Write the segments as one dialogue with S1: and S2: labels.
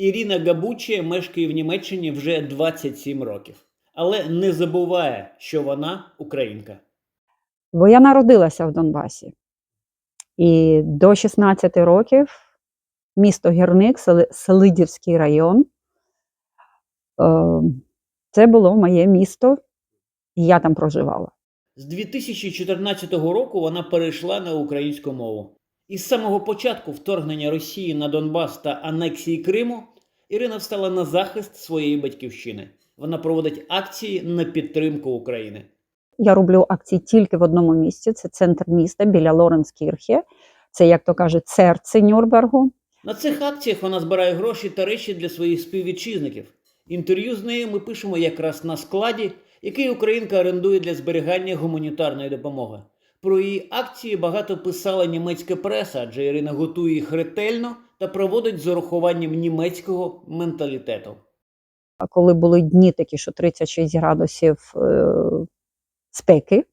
S1: Ірина Габуче мешкає в Німеччині вже 27 років, але не забуває, що вона українка.
S2: Бо я народилася в Донбасі. І до 16 років місто Гірник, Селидівський район. е, Це було моє місто, і я там проживала.
S1: З 2014 року вона перейшла на українську мову. І з самого початку вторгнення Росії на Донбас та анексії Криму Ірина встала на захист своєї батьківщини. Вона проводить акції на підтримку України.
S2: Я роблю акції тільки в одному місці: це центр міста біля Лоренскірхе. Це, як то кажуть, серце Нюрнбергу.
S1: На цих акціях вона збирає гроші та речі для своїх співвітчизників. Інтерв'ю з нею ми пишемо якраз на складі, який українка орендує для зберігання гуманітарної допомоги. Про її акції багато писала німецька преса, адже Ірина готує їх ретельно та проводить з урахуванням німецького менталітету.
S2: А коли були дні такі, що 36 градусів е, спеки,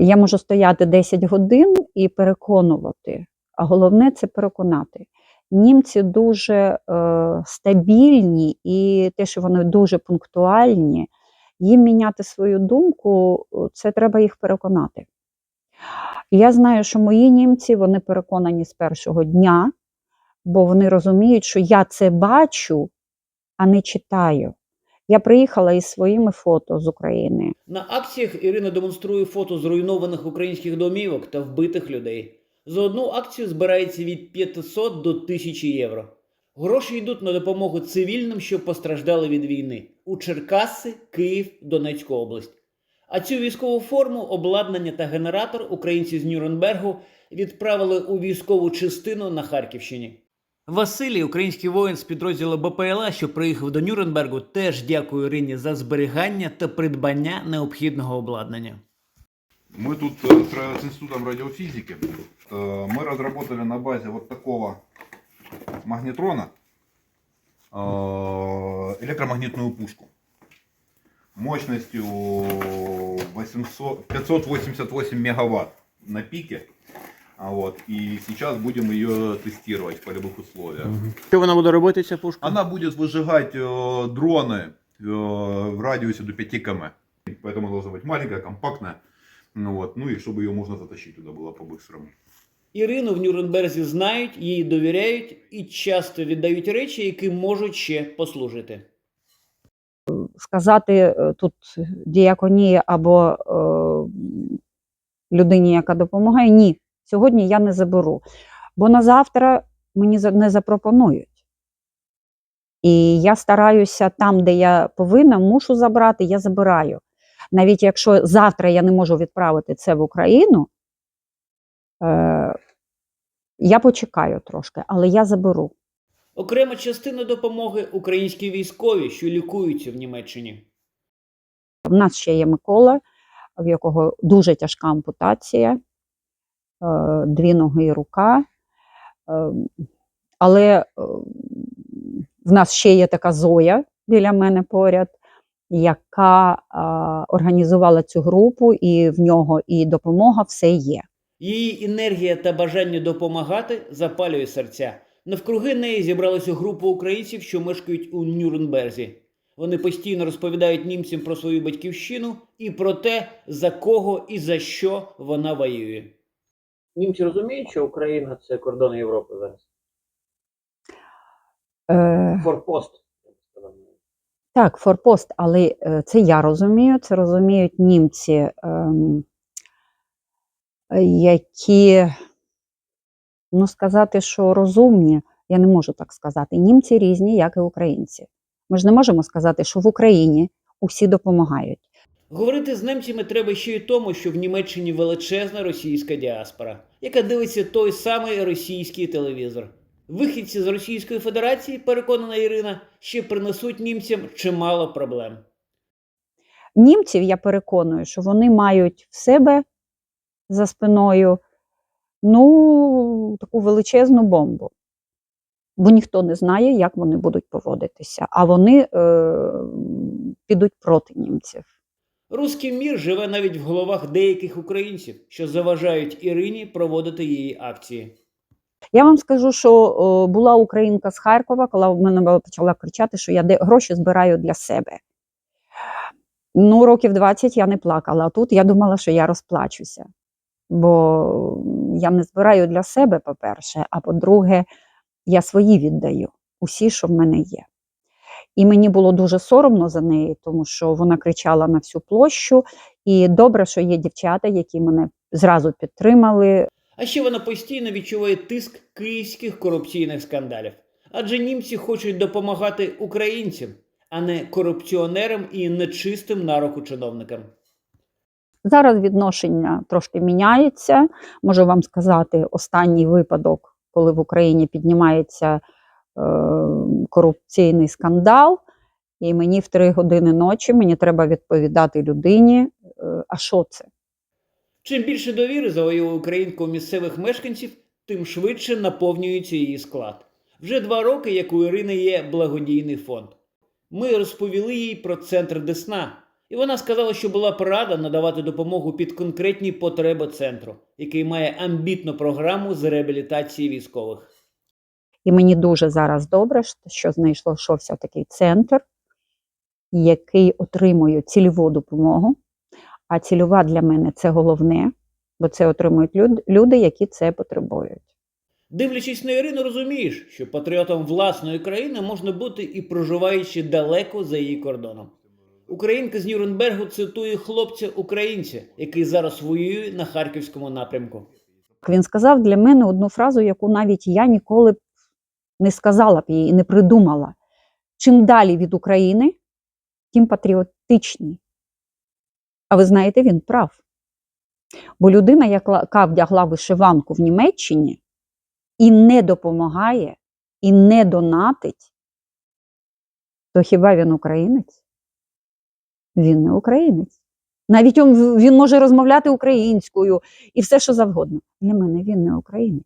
S2: я можу стояти 10 годин і переконувати. А головне це переконати. Німці дуже е, стабільні і те, що вони дуже пунктуальні, їм міняти свою думку, це треба їх переконати. Я знаю, що мої німці вони переконані з першого дня, бо вони розуміють, що я це бачу, а не читаю. Я приїхала із своїми фото з України.
S1: На акціях Ірина демонструє фото зруйнованих українських домівок та вбитих людей. За одну акцію збирається від 500 до 1000 євро. Гроші йдуть на допомогу цивільним, що постраждали від війни у Черкаси, Київ, Донецьку область. А цю військову форму, обладнання та генератор українці з Нюрнбергу відправили у військову частину на Харківщині. Василій, український воїн з підрозділу БПЛА, що приїхав до Нюрнбергу, теж дякує Ірині за зберігання та придбання необхідного обладнання.
S3: Мы тут э, с ра- с институтом радиофизики, э, мы разработали на базе вот такого магнетрона э, Электромагнитную пушку мощностью 800, 588 мегаватт на пике. А Вот, и сейчас будем ее тестировать в полевых условиях.
S1: Що вона буде робити ця пушка?
S3: Она будет выжигать э, дроны э, в радиусе до 5 км. Поэтому должна быть маленькая, компактная. Ну, вот. ну и чтобы ее можно затащить туда было по-быстрому.
S1: Ірину в Нюрнберзі знають, їй довіряють і часто віддають речі, які можуть ще послужити.
S2: Сказати е, тут діяконії або е, людині, яка допомагає, ні, сьогодні я не заберу. Бо на завтра мені не запропонують. І я стараюся там, де я повинна, мушу забрати, я забираю. Навіть якщо завтра я не можу відправити це в Україну, я почекаю трошки, але я заберу.
S1: Окрема частина допомоги українські військові, що лікуються в Німеччині.
S2: В нас ще є Микола, в якого дуже тяжка ампутація, е, дві ноги і рука. Е, Але е, в нас ще є така Зоя біля мене поряд, яка е, організувала цю групу, і в нього і допомога все є.
S1: Її енергія та бажання допомагати запалює серця. Навкруги неї зібралася група українців, що мешкають у Нюрнберзі. Вони постійно розповідають німцям про свою батьківщину і про те, за кого і за що вона воює. Німці розуміють, що Україна це кордон Європи зараз.
S2: Е,
S1: Форпост.
S2: Так, форпост, але е, це я розумію, це розуміють німці, ем, які, ну сказати, що розумні, я не можу так сказати. Німці різні, як і українці. Ми ж не можемо сказати, що в Україні усі допомагають.
S1: Говорити з немцями треба ще й тому, що в Німеччині величезна російська діаспора, яка дивиться той самий російський телевізор. Вихідці з Російської Федерації, переконана Ірина, ще принесуть німцям чимало проблем.
S2: Німців я переконую, що вони мають в себе за спиною ну, таку величезну бомбу. Бо ніхто не знає, як вони будуть поводитися, а вони е, підуть проти німців.
S1: Руський мір живе навіть в головах деяких українців, що заважають Ірині проводити її акції.
S2: Я вам скажу, що була українка з Харкова, коли в мене почала кричати, що я гроші збираю для себе. Ну, років 20 я не плакала, а тут я думала, що я розплачуся. Бо я не збираю для себе, по-перше, а по-друге, я свої віддаю, усі, що в мене є. І мені було дуже соромно за неї, тому що вона кричала на всю площу. І добре, що є дівчата, які мене зразу підтримали,
S1: А ще вона постійно відчуває тиск київських корупційних скандалів. Адже німці хочуть допомагати українцям, а не корупціонерам і нечистим на руку чиновникам.
S2: Зараз відношення трошки міняється. Можу вам сказати, останній випадок, коли в Україні піднімається е, корупційний скандал, і мені в три години ночі мені треба відповідати людині. е, а що це?
S1: Чим більше довіри завоює Українка місцевих мешканців, тим швидше наповнюється її склад. Вже два роки, як у Ірини є благодійний фонд. Ми розповіли їй про центр Десна, і вона сказала, що була б рада надавати допомогу під конкретні потреби центру, який має амбітну програму з реабілітації військових.
S2: І мені дуже зараз добре, що- знайшовся такий центр, який отримує цільову допомогу. А цільова для мене це головне, бо це отримують люди, які це потребують.
S1: Дивлячись на Ірину, розумієш, що патріотом власної країни можна бути і проживаючи далеко за її кордоном. Українка з Нюрнбергу цитує хлопця-українця, який зараз воює на харківському напрямку.
S2: Він сказав для мене одну фразу, яку навіть я ніколи б не сказала б її і не придумала. Чим далі від України, тим патріотичні. А ви знаєте, він прав. Бо людина, яка вдягла вишиванку в Німеччині і не допомагає, і не донатить, то хіба він українець? Він не українець. Навіть він, він може розмовляти українською і все, що завгодно. Для мене він не українець.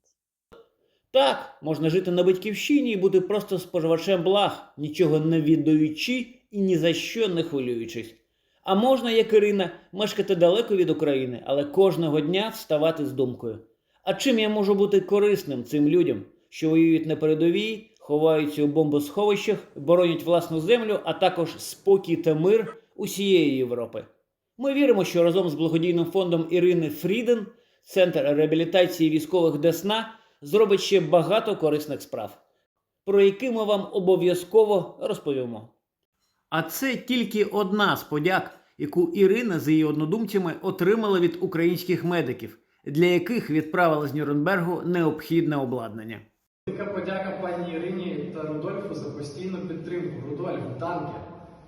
S1: Так, можна жити на батьківщині і бути просто споживачем благ, нічого не віддаючи і ні за що не хвилюючись. А можна, як Ірина, мешкати далеко від України, але кожного дня вставати з думкою. А чим я можу бути корисним цим людям, що воюють на передовій, ховаються у бомбосховищах, боронять власну землю, а також спокій та мир усієї Європи? Ми віримо, що разом з благодійним фондом Ірини Фріден Центр реабілітації військових Десна зробить ще багато корисних справ, про які ми вам обов'язково розповімо. А це тільки одна з подяк, яку Ірина з її однодумцями отримала від українських медиків, для яких відправила з Нюрнбергу необхідне обладнання.
S4: Велика подяка пані Ірині та Рудольфу за постійну підтримку. Рудольф, данки.